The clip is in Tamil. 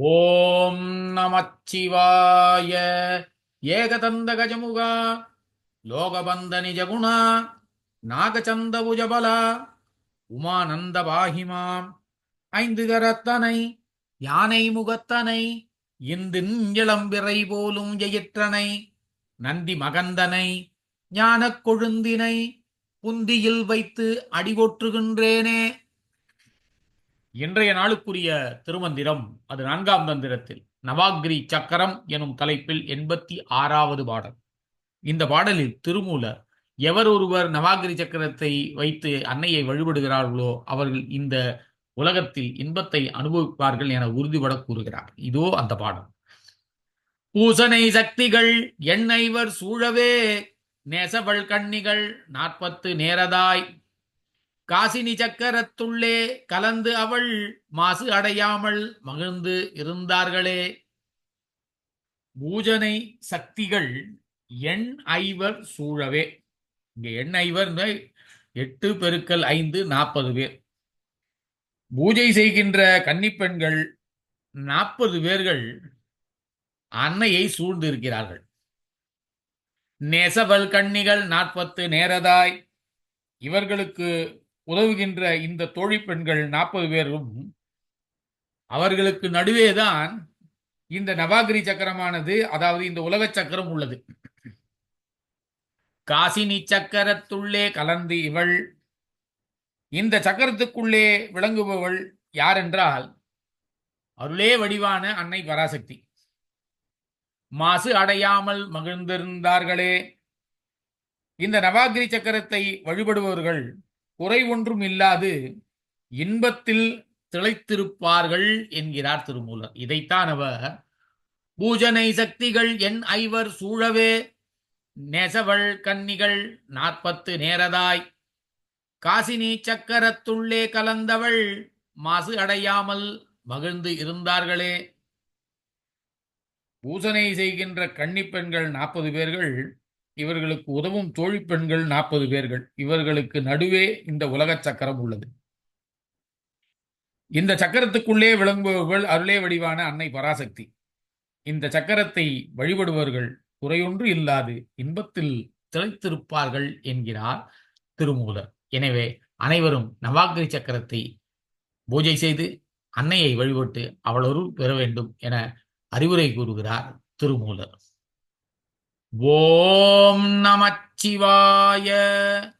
ஓம் நமச்சிவாய. ஏகதந்த கஜமுகா லோகபந்த நிஜகுணா. நாகச்சந்த புஜபல உமானந்த பாகிமாம் ஐந்து கரத்தனை யானை முகத்தனை இந்தின் இளம்பிறை போலும் ஜெயிற்றனை. நந்தி மகந்தனை ஞானக் கொழுந்தினை புந்தியில் வைத்து அடிபொற்றுகின்றேனே இன்றைய நாளுக்குரிய திருமந்திரம் அது நான்காம் தந்திரத்தில். நவாகிரி சக்கரம் எனும் தலைப்பில் எண்பத்தி ஆறாவது பாடல். இந்த பாடலில் திருமூலர் எவர் ஒருவர் நவாகிரி சக்கரத்தை வைத்து அன்னையை வழிபடுகிறார்களோ அவர்கள் இந்த உலகத்தில் இன்பத்தை அனுபவிப்பார்கள் என உறுதிபட கூறுகிறார். இதோ அந்த பாடல். பூசனை சக்திகள் எண்ணெய்வர் சூழவே நேசவள் கண்ணிகள் நாற்பத்து நேரதாய் காசினி சக்கரத்துள்ளே கலந்து அவள் மாசு அடையாமல் மகிழ்ந்து இருந்தார்களே. பூஜனை சக்திகள் எண் ஐவர் சூழவே. இங்க எண் ஐவர் எட்டு பெருக்கல் ஐந்து நாற்பது பேர். பூஜை செய்கின்ற கன்னிப்பெண்கள் நாற்பது பேர்கள் அன்னையை சூழ்ந்து இருக்கிறார்கள் நெசவல் கண்ணிகள் நாற்பத்து நேரதாய். இவர்களுக்கு உதவுகின்ற இந்த தோழி பெண்கள் நாற்பது பேரும் அவர்களுக்கு நடுவேதான் இந்த நவாகிரி சக்கரமானது அதாவது இந்த உலக சக்கரம் உள்ளது. காசினி சக்கரத்துள்ளே கலந்து இவள் இந்த சக்கரத்துக்குள்ளே விளங்குபவள் யார் என்றால் அருளே வடிவான அன்னை பராசக்தி. மாசு அடையாமல் மகிழ்ந்திருந்தார்களே. இந்த நவாகிரி சக்கரத்தை வழிபடுபவர்கள் குறை ஒன்றும் இல்லாது இன்பத்தில் திளைத்திருப்பார்கள் என்கிறார் திருமூலர். இதைத்தான் அவர் பூஜனை சக்திகள் என் ஐவர் சூழவே நெசவள் கன்னிகள் நாற்பத்து நேரதாய். காசினி சக்கரத்துள்ளே கலந்தவள் மாசு அடையாமல் மகிழ்ந்து இருந்தார்களே. பூசனை செய்கின்ற கன்னிப்பெண்கள் நாற்பது பேர்கள் இவர்களுக்கு உதவும் தோழி பெண்கள் நாற்பது பேர்கள். இவர்களுக்கு நடுவே இந்த உலக சக்கரம் உள்ளது. இந்த சக்கரத்துக்குள்ளே விளங்குபவர்கள் அருளே வடிவான அன்னை பராசக்தி. இந்த சக்கரத்தை வழிபடுபவர்கள் குறையொன்று இல்லாது இன்பத்தில் திளைத்திருப்பார்கள் என்கிறார் திருமூலர். எனவே அனைவரும் நவாகிரி சக்கரத்தை பூஜை செய்து அன்னையை வழிபட்டு அவளொருள் பெற வேண்டும் என அறிவுரை கூறுகிறார் திருமூலர். ஓம் நமச்சிவாய.